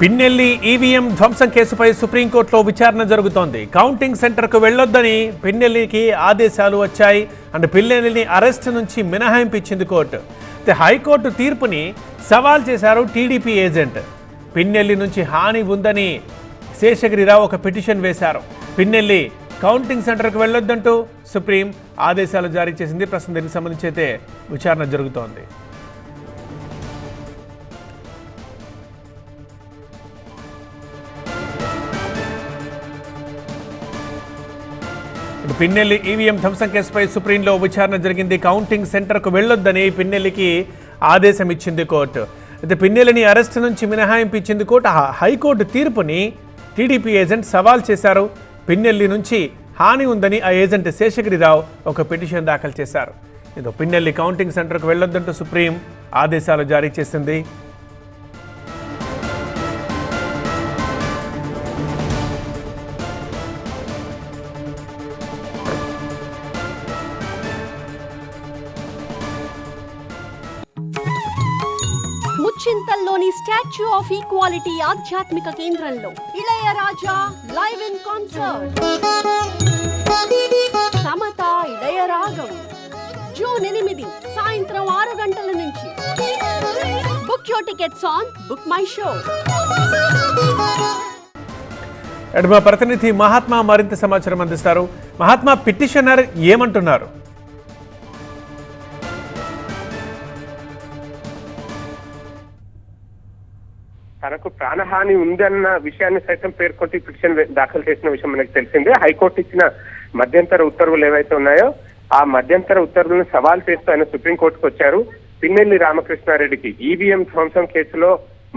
Pinnelli EVM ధ్వంసం కేసుపై సుప్రీంకోర్టులో విచారణ జరుగుతోంది. కౌంటింగ్ సెంటర్కు వెళ్ళొద్దని పిన్నెల్లికి ఆదేశాలు వచ్చాయి. అండ్ పిన్నెల్లిని అరెస్ట్ నుంచి మినహాయింపు ఇచ్చింది కోర్టు. అయితే హైకోర్టు తీర్పుని సవాల్ చేశారు టీడీపీ ఏజెంట్. పిన్నెల్లి నుంచి హాని ఉందని శేషగిరిరావు ఒక పిటిషన్ వేశారు. పిన్నెల్లి కౌంటింగ్ సెంటర్కు వెళ్ళొద్దంటూ సుప్రీం ఆదేశాలు జారీ చేసింది. ప్రస్తుతం దీనికి సంబంధించి అయితే విచారణ జరుగుతోంది. పిన్నెల్లి ఈవీఎం ధ్వంసం కేసుపై సుప్రీంలో విచారణ జరిగింది. కౌంటింగ్ సెంటర్కు వెళ్ళొద్దని పిన్నెల్లికి ఆదేశం ఇచ్చింది కోర్టు. అయితే పిన్నెల్లిని అరెస్ట్ నుంచి మినహాయింపు ఇచ్చింది కోర్టు హైకోర్టు తీర్పుని టీడీపీ ఏజెంట్ సవాల్ చేశారు. పిన్నెల్లి నుంచి హాని ఉందని ఆ ఏజెంట్ శేషగిరిరావు ఒక పిటిషన్ దాఖలు చేశారు. ఇదో పిన్నెల్లి కౌంటింగ్ సెంటర్కు వెళ్ళొద్దంటూ సుప్రీం ఆదేశాలు జారీ చేసింది. చింతల్లోని స్టాచ్యూ ఆఫ్ ఈక్వాలిటీ ఆధ్యాత్మిక కేంద్రంలో. Ilaiyaraaja live in concert. Samatha Ilayaragam. June ఎనిమిది సాయంత్రం ఆరు గంటల నుంచి. Book your tickets on BookMyShow మా ప్రతినిధి మహాత్మా మరింత సమాచారం అందిస్తారు. మహాత్మా పిటిషనర్ ఏమంటున్నారు? తనకు ప్రాణహాని ఉందన్న విషయాన్ని సైతం పేర్కొంటూ పిటిషన్ దాఖలు చేసిన విషయం మనకు తెలిసిందే. హైకోర్టు ఇచ్చిన మధ్యంతర ఉత్తర్వులు ఏవైతే ఉన్నాయో ఆ మధ్యంతర ఉత్తర్వులను సవాల్ చేస్తూ ఆయన సుప్రీంకోర్టుకు వచ్చారు. పిన్నెల్లి రామకృష్ణారెడ్డికి ఈవీఎం ధ్వంసం కేసులో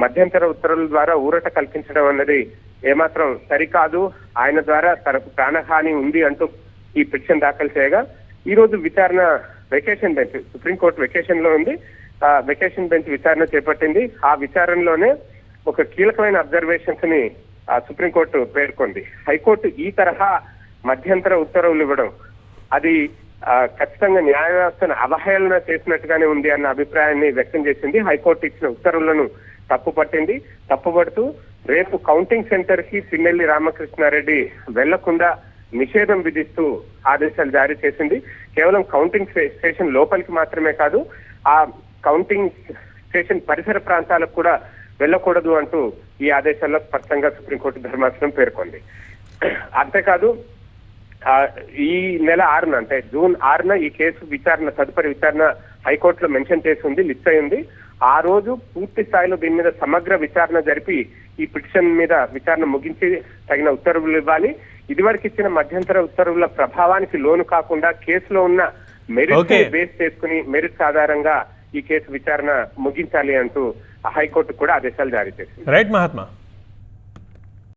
మధ్యంతర ఉత్తర్వుల ద్వారా ఊరట కల్పించడం అన్నది ఏమాత్రం సరికాదు. ఆయన ద్వారా తనకు ప్రాణహాని ఉంది అంటూ ఈ పిటిషన్ దాఖలు చేయగా ఈ రోజు విచారణ వెకేషన్ బెంచ్ సుప్రీంకోర్టు వెకేషన్లో ఉంది. ఆ వెకేషన్ బెంచ్ విచారణ చేపట్టింది. ఆ విచారణలోనే ఒక కీలకమైన అబ్జర్వేషన్స్ని ఆ సుప్రీంకోర్టు పేర్కొంది. హైకోర్టు ఈ తరహా మధ్యంతర ఉత్తర్వులు ఇవ్వడం అది ఆ, ఖచ్చితంగా న్యాయ వ్యవస్థను అవహేళన చేసినట్టుగానే ఉంది అన్న అభిప్రాయాన్ని వ్యక్తం చేసింది. హైకోర్టు ఇచ్చిన ఉత్తర్వులను తప్పుపట్టింది. తప్పుపడుతూ రేపు కౌంటింగ్ సెంటర్కి పిన్నెల్లి రామకృష్ణారెడ్డి వెళ్ళకుండా నిషేధం విధిస్తూ ఆదేశాలు జారీ చేసింది. కేవలం కౌంటింగ్ స్టేషన్ లోపలికి మాత్రమే కాదు ఆ కౌంటింగ్ స్టేషన్ పరిసర ప్రాంతాలకు కూడా వెళ్ళకూడదు అంటూ ఈ ఆదేశాల్లో స్పష్టంగా సుప్రీంకోర్టు ధర్మాసనం పేర్కొంది. అంతేకాదు ఈ నెల ఆరున అంటే జూన్ ఆరున ఈ కేసు విచారణ తదుపరి విచారణ హైకోర్టులో మెన్షన్ చేసి ఉంది లిస్ట్ అయి ఉంది. ఆ రోజు పూర్తి స్థాయిలో దీని మీద సమగ్ర విచారణ జరిపి ఈ పిటిషన్ మీద విచారణ ముగించి తగిన ఉత్తర్వులు ఇవ్వాలి. ఇదివరకు ఇచ్చిన మధ్యంతర ఉత్తర్వుల ప్రభావానికి లోను కాకుండా కేసులో ఉన్న మెరిట్. బేస్ చేసుకుని మెరిట్స్ ఆధారంగా ఈ కేసు విచారణ ముగించాలి అంటూ హైకోర్టు కూడా ఆదేశాలు జారీ చేసింది రైట్ మహాత్మా